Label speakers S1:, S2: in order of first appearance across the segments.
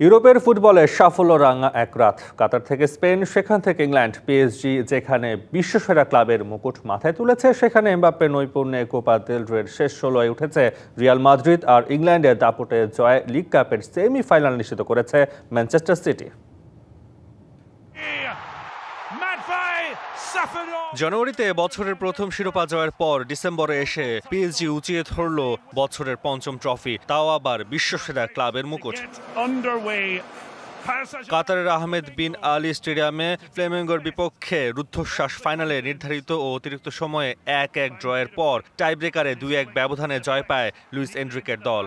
S1: ইউরোপের ফুটবলে সাফল্য রাঙা এক রাত কাতার থেকে স্পেন, সেখান থেকে ইংল্যান্ড পিএসজি যেখানে বিশ্বসেরা ক্লাবের মুকুট মাথায় তুলেছে, সেখানে এমবাপ্পে নৈপুণ্যে কোপা দেলড্রের রের শেষ ষোলোয় উঠেছে রিয়াল মাদ্রিদ আর ইংল্যান্ডের দাপটে জয় লিগ কাপের সেমিফাইনাল নিশ্চিত করেছে ম্যানচেস্টার সিটি. জানুয়ারিতে বছরের প্রথম শিরোপা জয়ের পর ডিসেম্বরে এসে পিএসজি উঁচিয়ে ধরল বছরের পঞ্চম ট্রফি তাও আবার বিশ্বসেরা ক্লাবের মুকুট। কাতারের আহমেদ বিন আলী স্টেডিয়ামে ফ্লেমেঙ্গোর বিপক্ষে রুদ্ধশ্বাস ফাইনালে নির্ধারিত ও অতিরিক্ত সময়ে এক এক ড্রয়ের পর টাইব্রেকারে দুই এক ব্যবধানে জয় পায় লুইস এন্ড্রিকের দল.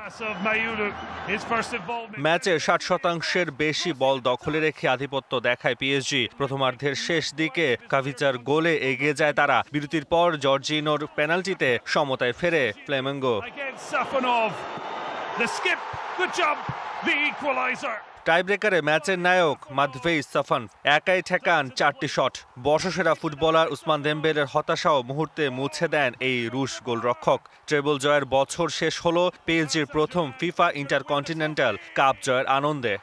S1: ম্যাচে ষাট শতাংশের বেশি বল দখলে রেখে আধিপত্য দেখায় পিএসজি প্রথমার্ধের শেষ দিকে কাভিচার গোলে এগিয়ে যায় তারা বিরতির পর জর্জিনোর পেনাল্টিতে সমতায় ফেরে ফ্লেমেঙ্গো. টাইব্রেকারে ম্যাচের নায়ক মাদভেই সাফান একাই ঠেকান চারটি শট। বর্ষসেরা ফুটবলার উসমান দেমবেলের হতাশাও মুহূর্তে মুছে দেন এই রুশ গোলরক্ষক। ট্রেবল জয়ের বছর শেষ হলো পিএসজির প্রথম ফিফা ইন্টারকন্টিনেন্টাল কাপ জয়ের আনন্দে.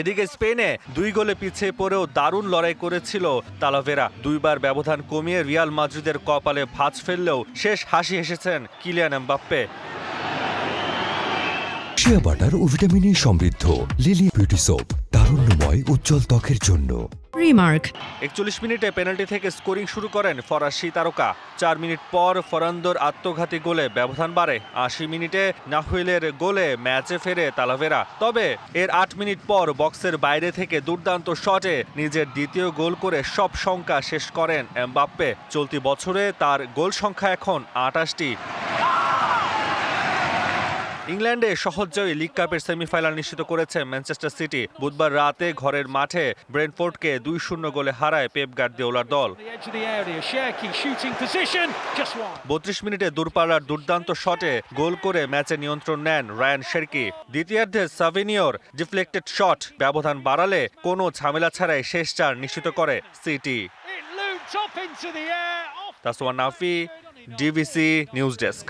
S1: এদিকে স্পেনে দুই গোলে পিছিয়ে পড়েও দারুণ লড়াই করেছিল তালাভেরা। দুইবার ব্যবধান কমিয়ে রিয়াল মাদ্রিদের কপালে ভাঁজ ফেললেও শেষ হাসি হেসেছেন কিলিয়ান এমবাপ্পে।
S2: শিয়া বাটার ও ভিটামিন ই সমৃদ্ধ। লিলি বিউটি সোপ তারুণ্যময় উজ্জ্বল ত্বকের জন্য।
S3: Remark.
S1: একচল্লিশ মিনিটে পেনাল্টি থেকে স্কোরিং শুরু করেন ফরাসি তারকা। চার মিনিট পর ফরান্দোর আত্মঘাতী গোলে ব্যবধান বাড়ে। আশি মিনিটে নাহুয়েলের গোলে ম্যাচে ফেরে তালাভেরা। তবে এর আট মিনিট পর বক্সের বাইরে থেকে দুর্দান্ত শটে নিজের দ্বিতীয় গোল করে সব সংখ্যা শেষ করেন এমবাপ্পে। চলতি বছরে তার গোল সংখ্যা এখন আটাশটি। ইংল্যান্ডে সহজ জয়ী লিগ কাপের সেমিফাইনাল নিশ্চিত করেছে ম্যানচেস্টার সিটি বুধবার রাতে ঘরের মাঠে ব্রেন্টফোর্ডকে দুই শূন্য গোলে হারায় পেপ গার্দিওলার দল. বত্রিশ মিনিটে দূরপাল্লার দুর্দান্ত শটে গোল করে ম্যাচে নিয়ন্ত্রণ নেন রায়ান শেরকি দ্বিতীয়ার্ধে সাভিনিওর ডিফ্লেক্টেড শট ব্যবধান বাড়ালে কোনো ঝামেলা ছাড়াই শেষ চার নিশ্চিত করে City Taswan Nafi DBC news desk